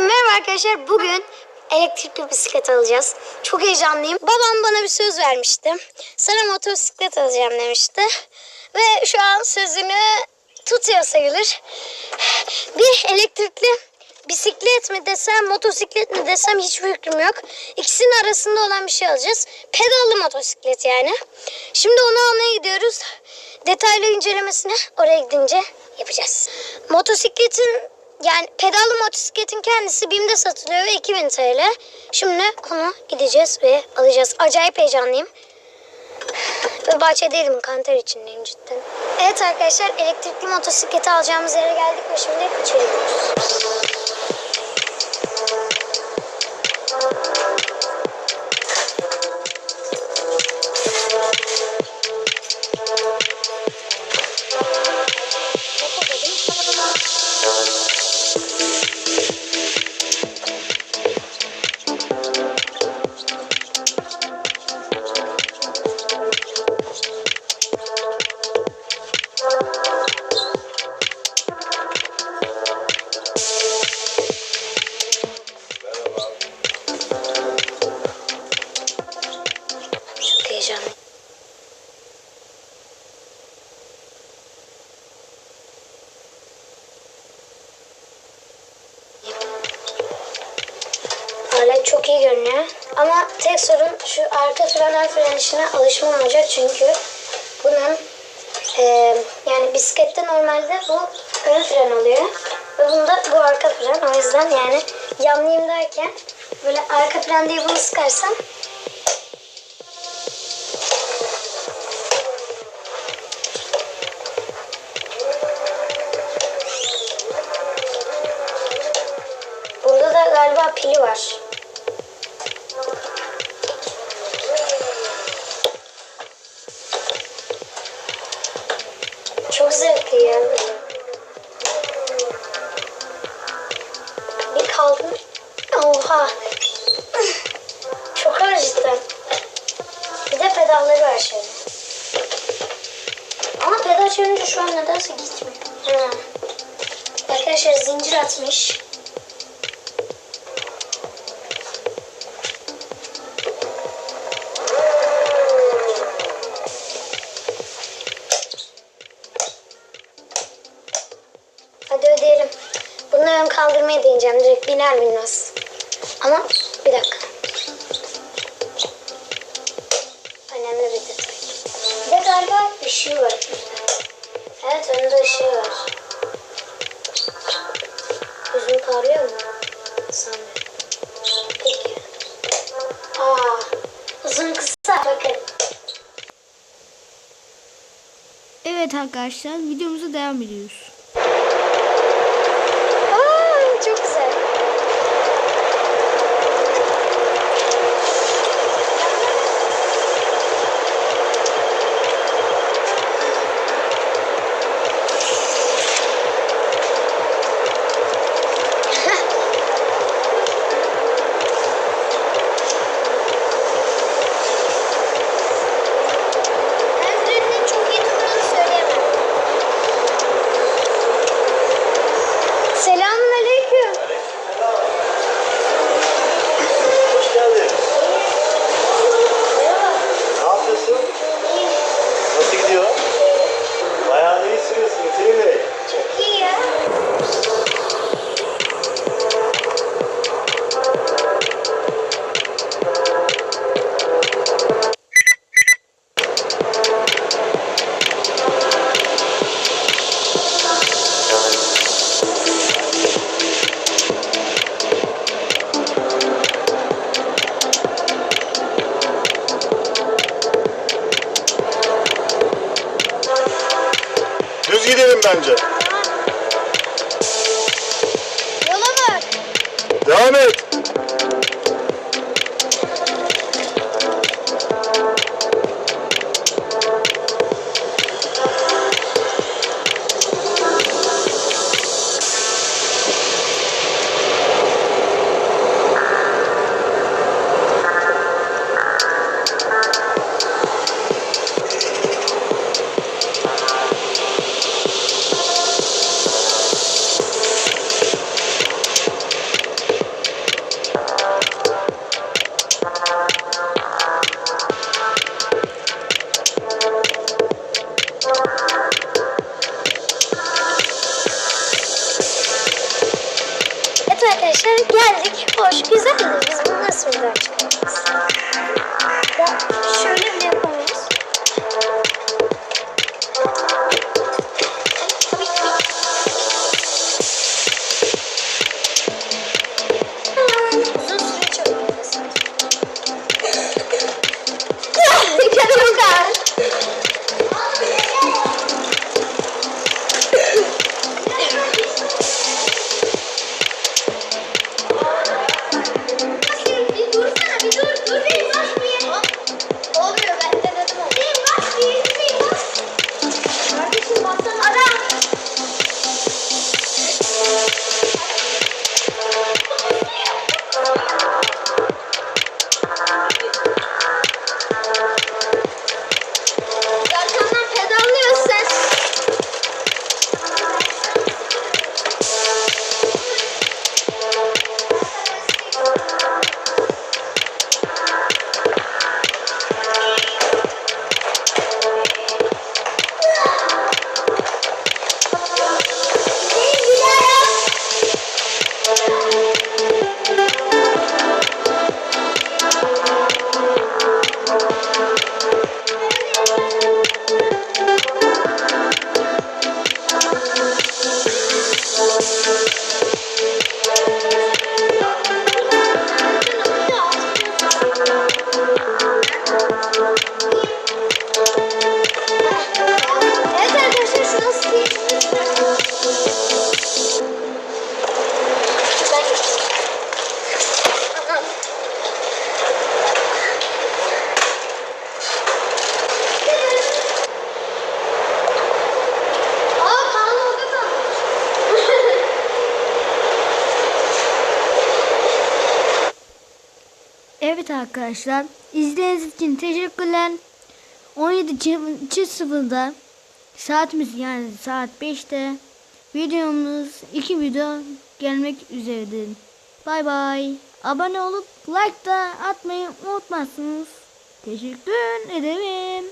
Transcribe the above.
Merhaba arkadaşlar. Bugün elektrikli bisiklet alacağız. Çok heyecanlıyım. Babam bana bir söz vermişti. Sana motosiklet alacağım demişti. Ve şu an sözünü tutuyor sayılır. Bir elektrikli bisiklet mi desem, motosiklet mi desem hiçbir fikrim yok. İkisinin arasında olan bir şey alacağız. Pedallı motosiklet yani. Şimdi onu almaya gidiyoruz. Detaylı incelemesini oraya gidince yapacağız. Motosikletin yani pedallı motosikletin kendisi BİM'de satılıyor ve 2000 TL. Şimdi onu gideceğiz ve alacağız. Acayip heyecanlıyım. Ve bahçedeydim kanter içindeyim cidden. Evet arkadaşlar elektrikli motosikleti alacağımız yere geldik ve şimdi içeri gidiyoruz. Alet çok iyi görünüyor. Ama tek sorun şu arka fren ön fren işine alışmam olacak çünkü bunun e, yani bisiklette normalde bu ön fren oluyor. Ve bunda bu arka fren. O yüzden yani yanlayayım derken böyle arka fren diye bunu sıkarsam galiba pili var. Çok zevkli ya. Bir kaldım. Oha. Çok ağır cidden. Bir de pedalları var şöyle. Ama pedal çevirince şu an nedense gitmiyor. Ha. Arkadaşlar zincir atmış. Kaldırmaya deneyeceğim. Direkt biner binmez. Ama bir dakika. Önemli bir detay. Bir de galiba ışığı var. Evet önünde ışığı var. Gözüm parlıyor mu? Sanmıyorum. Peki. Aa, uzun kısa bakın. Evet arkadaşlar videomuza devam ediyoruz. Bence. Yola bak. Devam et. Arkadaşlar geldik. Hoş güzel biz bunu nasıl buradan çıkaracağız? Şöyle Evet arkadaşlar. İzlediğiniz için teşekkürler. 17.00'da saatimiz yani saat 5'te videomuz iki video gelmek üzeredir. Bay bay. Abone olup like da atmayı unutmazsınız. Teşekkür ederim.